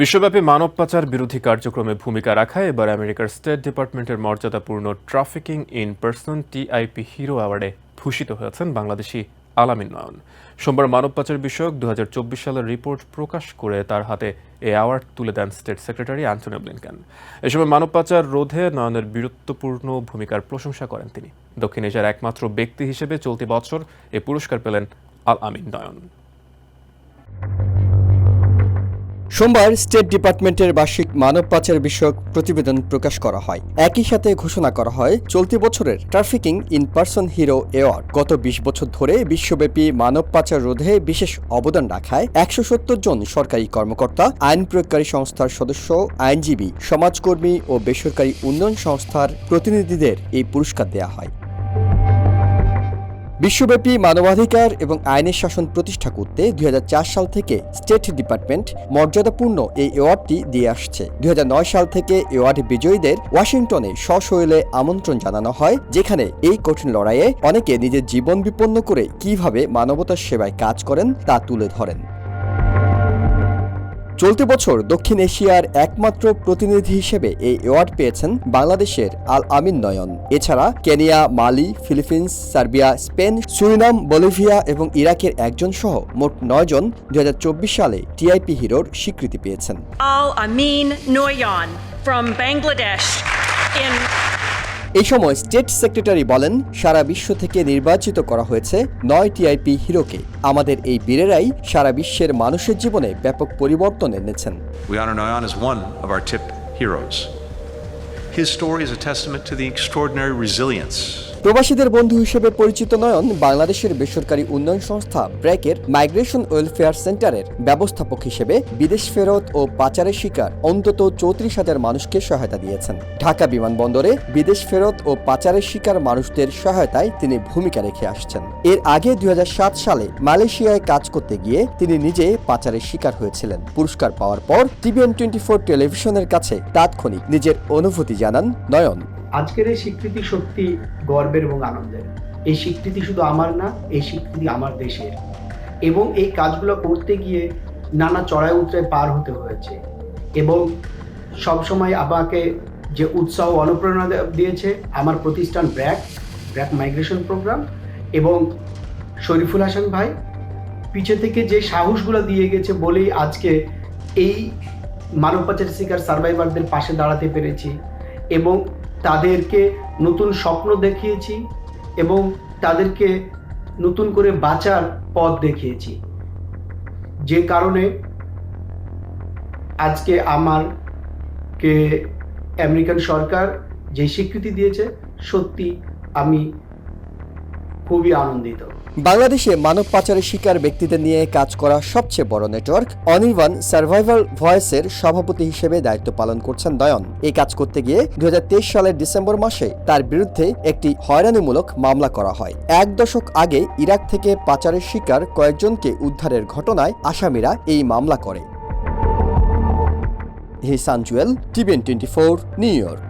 বিশ্বব্যাপী মানব পাচার বিরোধী কার্যক্রমে ভূমিকা রাখায় এবার আমেরিকার স্টেট ডিপার্টমেন্টের মর্যাদাপূর্ণ trafficking in person TIP hero অ্যাওয়ার্ডে ভূষিত হয়েছেন বাংলাদেশি আলামিন নয়ন। সোমবার মানব পাচার বিষয়ক দু হাজার চব্বিশ সালের রিপোর্ট প্রকাশ করে তার হাতে এ অ্যাওয়ার্ড তুলে দেন স্টেট সেক্রেটারি অ্যান্টনি ব্লিনকেন এ সময় মানব পাচার রোধে নয়নের বীরত্বপূর্ণ ভূমিকার প্রশংসা করেন তিনি। দক্ষিণ এশিয়ার একমাত্র ব্যক্তি হিসেবে চলতি বছর এ পুরস্কার পেলেন আল আমিন নয়ন। সোমবার স্টেট ডিপার্টমেন্টের বার্ষিক মানব পাচার বিষয়ক প্রতিবেদন প্রকাশ করা হয়। একই সাথে ঘোষণা করা হয়, চলতি বছরের trafficking in person hero award গত বিশ বছর ধরে বিশ্বব্যাপী মানব পাচার রোধে বিশেষ অবদান রাখায় একশো সত্তর জন সরকারি কর্মকর্তা, আইন প্রয়োগকারী সংস্থার সদস্য, আইনজীবী, সমাজকর্মী ও বেসরকারি উন্নয়ন সংস্থার প্রতিনিধিদের এই পুরস্কার দেওয়া হয়। বিশ্বব্যাপী মানবাধিকার এবং আইনের শাসন প্রতিষ্ঠা করতে দুই হাজার চার সাল থেকে স্টেট ডিপার্টমেন্ট মর্যাদাপূর্ণ এই অ্যাওয়ার্ডটি দিয়ে আসছে। দুই হাজার নয় সাল থেকে অ্যাওয়ার্ড বিজয়ীদের ওয়াশিংটনে সশৈলে আমন্ত্রণ জানানো হয়, যেখানে এই কঠিন লড়াইয়ে অনেকে নিজের জীবন বিপন্ন করে কীভাবে মানবতার সেবায় কাজ করেন তা তুলে ধরেন। চলতি বছর দক্ষিণ এশিয়ার একমাত্র প্রতিনিধি হিসেবে এই অ্যাওয়ার্ড পেয়েছেন বাংলাদেশের আল আমিন নয়ন। এছাড়া Kenya, Mali, Philippines, Serbia, Spain, Suriname, Bolivia এবং ইরাকের একজন সহ মোট নয়জন দু হাজার চব্বিশ সালে টিআইপি হিরোর স্বীকৃতি পেয়েছেন। Al Amin from Bangladesh in এই সময় স্টেট সেক্রেটারি বলেন, সারা বিশ্ব থেকে নির্বাচিত করা হয়েছে নয় টিআইপি হিরোকে আমাদের এই বীরেরাই সারা বিশ্বের মানুষের জীবনে ব্যাপক পরিবর্তন এনেছেন. His story is a testament to the extraordinary resilience প্রবাসীদের বন্ধু হিসেবে পরিচিত নয়ন বাংলাদেশের বেসরকারি উন্নয়ন সংস্থা ব্র্যাকের মাইগ্রেশন ওয়েলফেয়ার সেন্টারের ব্যবস্থাপক হিসেবে বিদেশ ফেরত ও পাচারের শিকার অন্তত চৌত্রিশ হাজার মানুষকে সহায়তা দিয়েছেন। ঢাকা বিমানবন্দরে বিদেশ ফেরত ও পাচারের শিকার মানুষদের সহায়তায় তিনি ভূমিকা রেখে আসছেন। এর আগে দুই হাজার সাত সালে মালয়েশিয়ায় কাজ করতে গিয়ে তিনি নিজে পাচারের শিকার হয়েছিলেন। পুরস্কার পাওয়ার পর টিভিএন টোয়েন্টি ফোর টেলিভিশনের কাছে তাৎক্ষণিক নিজের অনুভূতি জানান নয়ন। আজকের এই স্বীকৃতি সত্যি গর্বের এবং আনন্দের। এই স্বীকৃতি শুধু আমার না, এই স্বীকৃতি আমার দেশের। এবং এই কাজগুলো করতে গিয়ে নানা চড়াই উতরায় পার হতে হয়েছে। এবং সবসময় আমাকে যে উৎসাহ অনুপ্রেরণা দিয়েছে, আমার প্রতিষ্ঠান ব্র্যাক ব্র্যাক মাইগ্রেশন প্রোগ্রাম এবং শরীফুল হাসান ভাই পিছে থেকে যে সাহসগুলো দিয়ে গেছে বলেই আজকে এই মানব পাচার শিকার সার্ভাইভারদের পাশে দাঁড়াতে পেরেছি। এবং তাদেরকে নতুন স্বপ্ন দেখিয়েছি এবং তাদেরকে নতুন করে বাঁচার পথ দেখিয়েছি। যে কারণে আজকে আমার কে আমেরিকান সরকার যে স্বীকৃতি দিয়েছে, সত্যি আমি খুবই আনন্দিত। বাংলাদেশে মানব পাচারের শিকার ব্যক্তিদের নিয়ে কাজ করা সবচেয়ে বড় নেটওয়ার্ক। অনির্বাণ সার্ভাইভাল ভয়েসের সভাপতি হিসেবে দায়িত্ব পালন করছেন দয়ন। এই কাজ করতে গিয়ে দু হাজার তেইশ সালের ডিসেম্বর মাসে তার বিরুদ্ধে একটি হয়রানিমূলক মামলা করা হয়। এক দশক আগে ইরাক থেকে পাচারের শিকার কয়েকজনকে উদ্ধারের ঘটনায় আসামিরা এই মামলা করে। Hisan Jewel, TVN twenty four, New York.